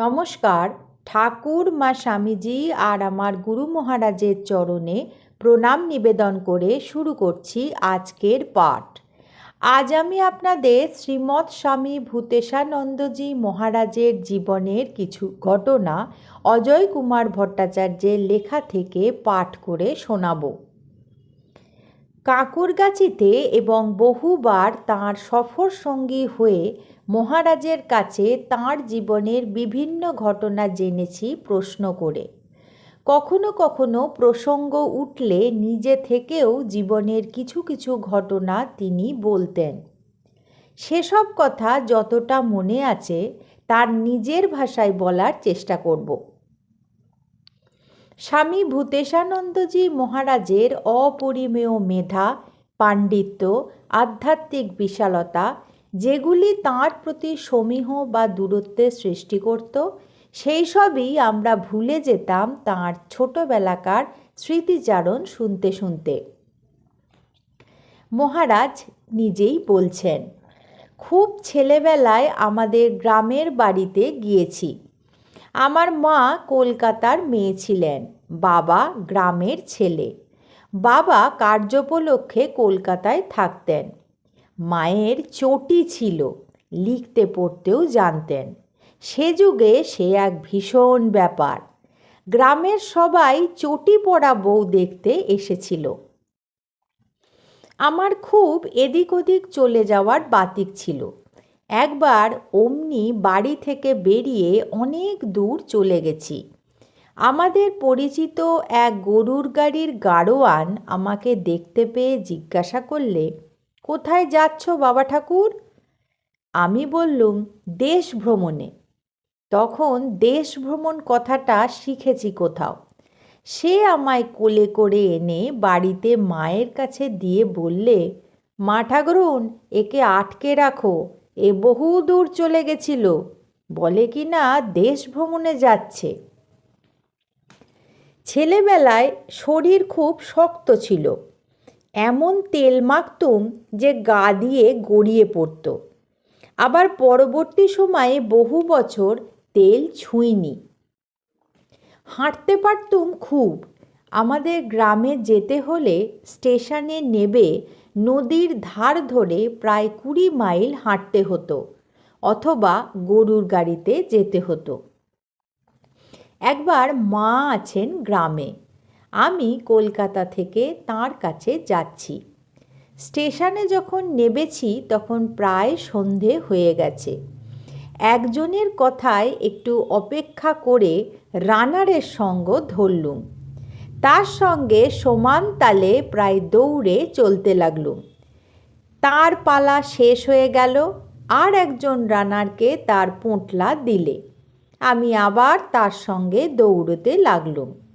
নমস্কার। ঠাকুর মা স্বামীজি আর আমার গুরু মহারাজের চরণে প্রণাম নিবেদন করে শুরু করছি আজকের পাঠ। আজ আমি আপনাদের শ্রীমৎ স্বামী ভূতেশানন্দজি মহারাজের জীবনের কিছু ঘটনা অজয় কুমার ভট্টাচার্যের লেখা থেকে পাঠ করে শোনাব। কাকুরগাছিতে এবং বহুবার তাঁর সফর সঙ্গী হয়ে মহারাজের কাছে তাঁর জীবনের বিভিন্ন ঘটনা জেনেছি প্রশ্ন করে। কখনো কখনো প্রসঙ্গ উঠলে নিজে থেকেও জীবনের কিছু কিছু ঘটনা তিনি বলতেন। সেসব কথা যতটা মনে আছে তার নিজের ভাষায় বলার চেষ্টা করব। স্বামী ভূতেশানন্দজি মহারাজের অপরিমেয় মেধা, পাণ্ডিত্য, আধ্যাত্মিক বিশালতা যেগুলি তাঁর প্রতি সমীহ বা দূরত্বের সৃষ্টি করত, সেই সবই আমরা ভুলে যেতাম তাঁর ছোটবেলাকার স্মৃতিচারণ শুনতে শুনতে। মহারাজ নিজেই বলছেন, খুব ছেলেবেলায় আমাদের গ্রামের বাড়িতে গিয়েছি। আমার মা কলকাতার মেয়ে ছিলেন, বাবা গ্রামের ছেলে। বাবা কার্যোপলক্ষে কলকাতায় থাকতেন। মায়ের চটি ছিল, লিখতে পড়তেও জানতেন। সে যুগে সে এক ভীষণ ব্যাপার। গ্রামের সবাই চটি পড়া বউ দেখতে এসেছিল। আমার খুব এদিক ওদিক চলে যাওয়ার বাতিক ছিল। একবার অমনি বাড়ি থেকে বেরিয়ে অনেক দূর চলে গেছি। আমাদের পরিচিত এক গরুর গাড়ির গাড়োয়ান আমাকে দেখতে পেয়ে জিজ্ঞাসা করলে কোথায় যাচ্ছ, বাবা ঠাকুর? আমি বললুম, দেশ ভ্রমণে। তখন দেশ ভ্রমণ কথাটা শিখেছি কোথাও। সে আমায় কোলে করে এনে বাড়িতে মায়ের কাছে দিয়ে বললে, মা ঠাকুরুন, একে আটকে রাখো, এ বহু দূর চলে গেছিল। বলে কি না দেশ ভ্রমণে যাচ্ছে? ছেলেবেলায় শরীর খুব শক্ত ছিল। এমন তেল মাখতুম যে গা দিয়ে গড়িয়ে পড়ত। আবার পরবর্তী সময়ে বহু বছর তেল ছুঁইনি। হাঁটতে পারতুম খুব। আমাদের গ্রামে যেতে হলে স্টেশনে নেবে নদীর ধার ধরে প্রায় কুড়ি মাইল হাঁটতে হতো, অথবা গরুর গাড়িতে যেতে হতো। একবার মা আছেন গ্রামে। আমি কলকাতা থেকে তার কাছে যাচ্ছি। স্টেশনে যখন নেবেছি তখন প্রায় সন্ধে হয়ে গেছে। একজনের কথায় একটু অপেক্ষা করে রানারের সঙ্গ ধরলুম। তার সঙ্গে সমান তালে প্রায় দৌড়ে চলতে লাগলুম। তার পালা শেষ হয়ে গেল, আর একজন রানারকে তার পোঁটলা দিলে। আমি আবার তার সঙ্গে দৌড়তে লাগলুম।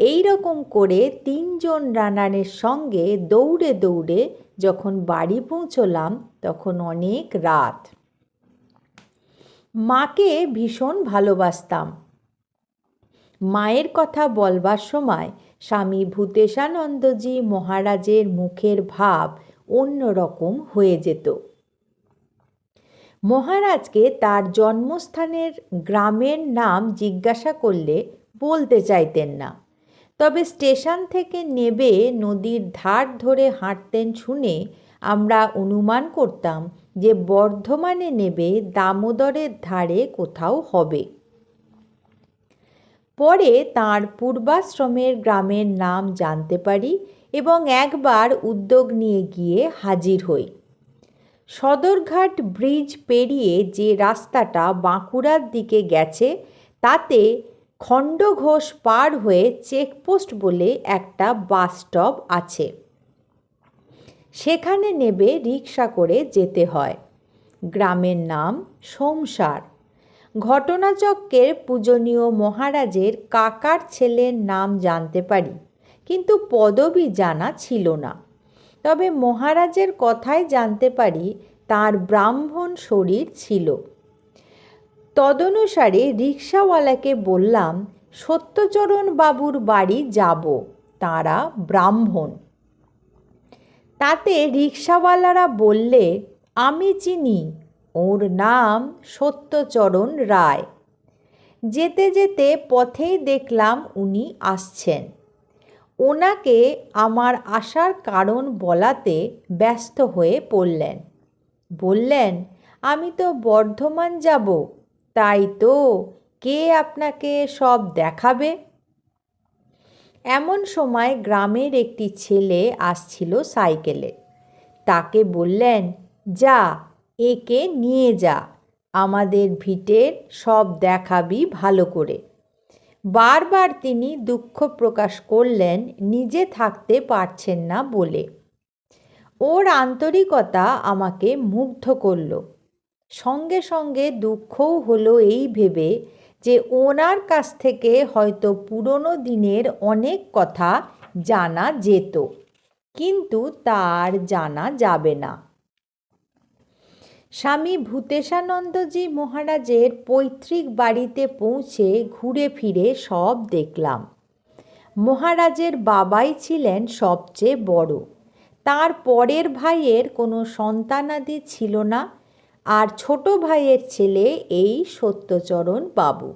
এই রকম করে তিনজন রানারের সঙ্গে দৌড়ে দৌড়ে যখন বাড়ি পৌঁছলাম, তখন অনেক রাত। মাকে ভীষণ ভালোবাসতাম। মায়ের কথা বলবার সময় স্বামী ভূতেশানন্দজি মহারাজের মুখের ভাব অন্যরকম হয়ে যেত। মহারাজকে তার জন্মস্থানের গ্রামের নাম জিজ্ঞাসা করলে বলতে চাইতেন না। তবে স্টেশন থেকে নেবে নদীর ধার ধরে হাঁটতেন শুনে আমরা অনুমান করতাম যে বর্ধমানে নেবে দামোদরের ধারে কোথাও হবে। পরে তার পূর্বাশ্রমের গ্রামের নাম জানতে পারি এবং একবার উদ্যোগ নিয়ে গিয়ে হাজির হই। সদরঘাট ব্রিজ পেরিয়ে যে রাস্তাটা বাঁকুড়ার দিকে গেছে, তাতে খণ্ডঘোষ পার হয়ে চেকপোস্ট বলে একটা বাস স্টপ আছে। সেখানে নেবে রিক্সা করে যেতে হয়। গ্রামের নাম সোমসার। ঘটনাচক্রের পূজনীয় মহারাজের কাকার ছেলের নাম জানতে পারি, কিন্তু পদবি জানা ছিল না। তবে মহারাজের কথাই জানতে পারি, তার ব্রাহ্মণ শরীর ছিল। তদনুসারে রিক্সাওয়ালাকে বললাম, সত্যচরণ বাবুর বাড়ি যাব, তারা ব্রাহ্মণ। তাতে রিক্সাওয়ালারা বললে, আমি চিনি, ওর নাম সত্যচরণ রায়। যেতে যেতে পথেই দেখলাম উনি আসছেন। ওনাকে আমার আসার কারণ বলাতে ব্যস্ত হয়ে পড়লেন। বললেন, আমি তো বর্ধমান যাব তাই তো? কে আপনাকে সব দেখাবে? এমন সময় গ্রামের একটি ছেলে আসছিল সাইকেলে। তাকে বললেন, যা, একে নিয়ে যা। আমাদের ভিটের সব দেখাবি ভালো করে। বারবার তিনি দুঃখ প্রকাশ করলেন, নিজে থাকতে পারছেন না বলে। ওর আন্তরিকতা আমাকে মুগ্ধ করল। সঙ্গে সঙ্গে দুঃখও হলো এই ভেবে যে ওনার কাছ থেকে হয়তো পুরনো দিনের অনেক কথা জানা যেত, কিন্তু তার জানা যাবে না। স্বামী ভূতেশানন্দজি মহারাজের পৈতৃক বাড়িতে পৌঁছে ঘুরে ফিরে সব দেখলাম। মহারাজের বাবাই ছিলেন সবচেয়ে বড়। তার পরের ভাইয়ের কোনো সন্তানাদি ছিল না। আর ছোট ভাইয়ের ছেলে এই সত্যচরণ বাবু।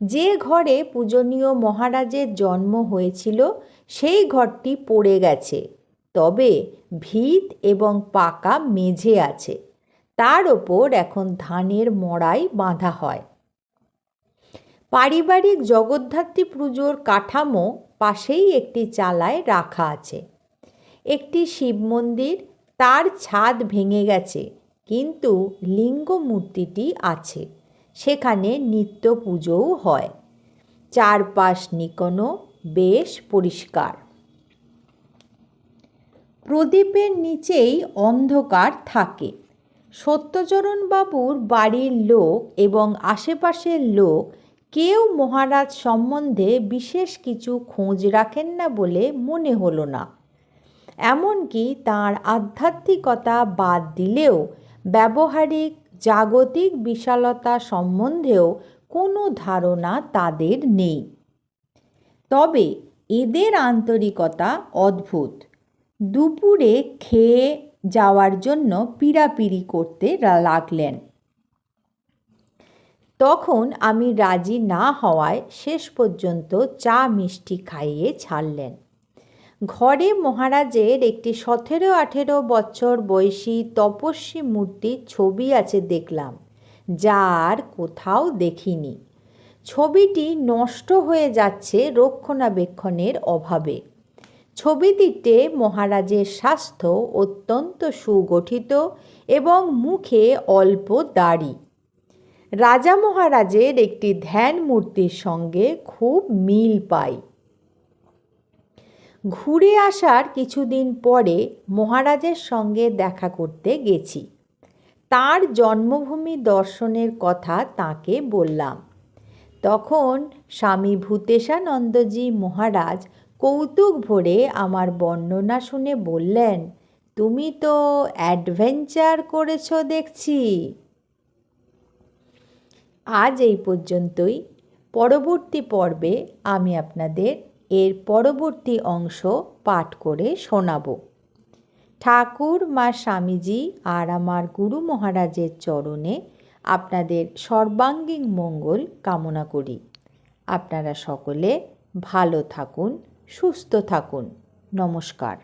যে ঘরে পূজনীয় মহারাজের জন্ম হয়েছিল, সেই ঘরটি পড়ে গেছে। তবে ভিত এবং পাকা মেঝে আছে। তার ওপর এখন ধানের মড়াই বাঁধা হয়। পারিবারিক জগদ্ধাত্রী পুজোর কাঠামো পাশেই একটি চালায় রাখা আছে। একটি শিব মন্দির, তার ছাদ ভেঙে গেছে। কিন্তু লিঙ্গ মূর্তিটি আছে। সেখানে নিত্য পুজোও হয়। চারপাশ নিকনো বেশ পরিষ্কার। প্রদীপের নিচেই অন্ধকার থাকে। সত্যচরণ বাবুর বাড়ির লোক এবং আশেপাশের লোক কেউ মহারাজ সম্বন্ধে বিশেষ কিছু খোঁজ রাখেন না বলে মনে হলো না। এমনকি তার আধ্যাত্মিকতা বাদ দিলেও ব্যবহারিক জাগতিক বিশালতা সম্বন্ধেও কোনো ধারণা তাদের নেই। তবে এদের আন্তরিকতা অদ্ভুত। দুপুরে খেয়ে যাওয়ার জন্য পিড়াপিড়ি করতে লাগলেন। তখন আমি রাজি না হওয়ায় শেষ পর্যন্ত চা মিষ্টি খাইয়ে ছাড়লেন। ঘরে মহারাজের একটি সতেরো আঠেরো বছর বয়সী তপস্বী মূর্তির ছবি আছে দেখলাম যার কোথাও দেখিনি। ছবিটি নষ্ট হয়ে যাচ্ছে রক্ষণাবেক্ষণের অভাবে। ছবিটিতে মহারাজের স্বাস্থ্য অত্যন্ত সুগঠিত এবং মুখে অল্প দাড়ি। রাজা মহারাজের একটি ধ্যান মূর্তির সঙ্গে খুব মিল পাই। ঘুরে আসার কিছুদিন পরে মহারাজের সঙ্গে দেখা করতে গেছি। তার জন্মভূমি দর্শনের কথা তাকে বললাম। তখন স্বামী ভূতেশানন্দজি মহারাজ কৌতুক ভরে আমার বর্ণনা শুনে বললেন, তুমি তো অ্যাডভেঞ্চার করেছ দেখছি। আজ এই পর্যন্তই। পরবর্তী পর্বে আমি আপনাদের পরবর্তী অংশ পাঠ করে শোনাব। ঠাকুর, মা স্বামীজি আর আমার গুরু মহারাজের চরণে আপনাদের সর্বাঙ্গীন মঙ্গল কামনা করি। আপনারা সকলে ভালো থাকুন, সুস্থ থাকুন। নমস্কার।